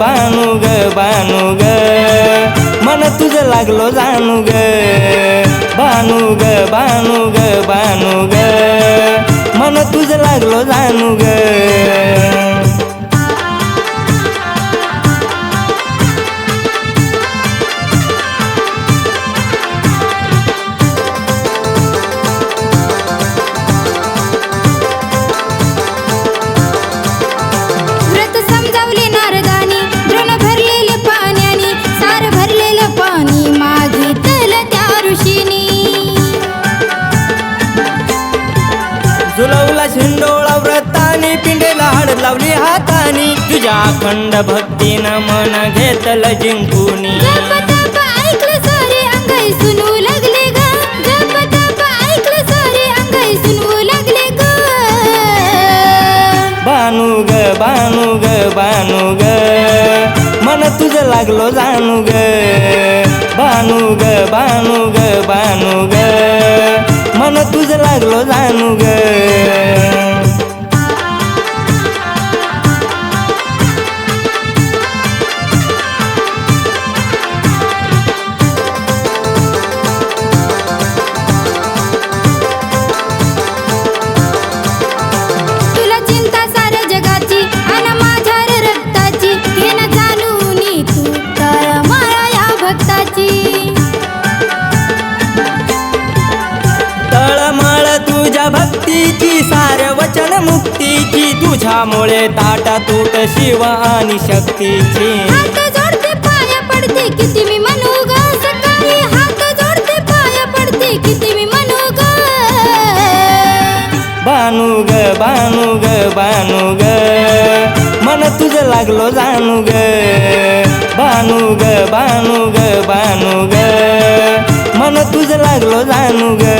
बानू ग मन तुझं लागलो जाणू ग. बानू ग बानू ग बानू ग. मन तुझं लागलो जाणू ग. लावली हातानी. तुझ्या अखंड भक्तीनं मन घेतलं जिंकूनी. बानू ग बानू ग बानू ग. मन तुझं लागलो जाणू ग. बानू ग बानू ग बानू ग. मन तुझं लागलो जाणू ग. तळमळ तुझ्या भक्तीची सार वचन मुक्तीची तुझ्यामुळे ताटा तूट शिव आणि शक्तीची. जोडते पाया पडते किती मी म्हणू ग सकाळी. हात जोडते पाया पडते किती मी म्हणू ग. बानू ग बानू ग बानू ग. मन तुझं लागलो जाणू ग. बानू ग बानू ग बानू ग. मन तुझं लागलो जाणू ग.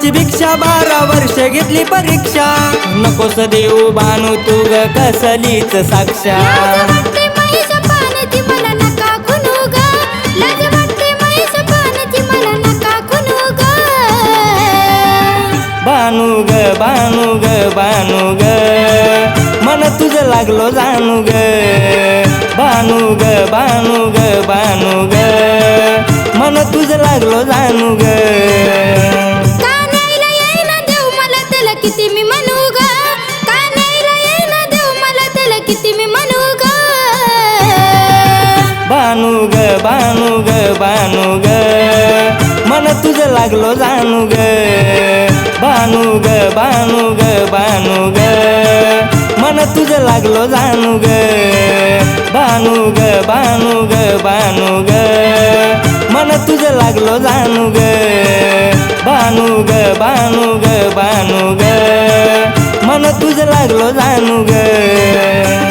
प्रेमाची भिक्षा बारा वर्ष घेतली परीक्षा. नकोस देऊ बानू तू ग कसलीच ग. बानू ग. बानू ग बानू ग मन तुझं लागलो जाणू ग. बानू ग बानू ग बानू ग. मन तुझं लागलो जाणू ग. किती मी म्हणू ग? का नाही ना देव मला त्याला किती मी म्हणू ग? बानू ग बानू ग बानू ग. मन तुझं लागलो जाणू ग. बानू ग बानू ग बानू ग. मन तुझं लागलो जाणू ग. बानू ग बानू ग बानू ग. मन तुझं लागलो जाणू ग. बानू ग बानू ग बानू ग. मन तुझं लागलो जाणू ग.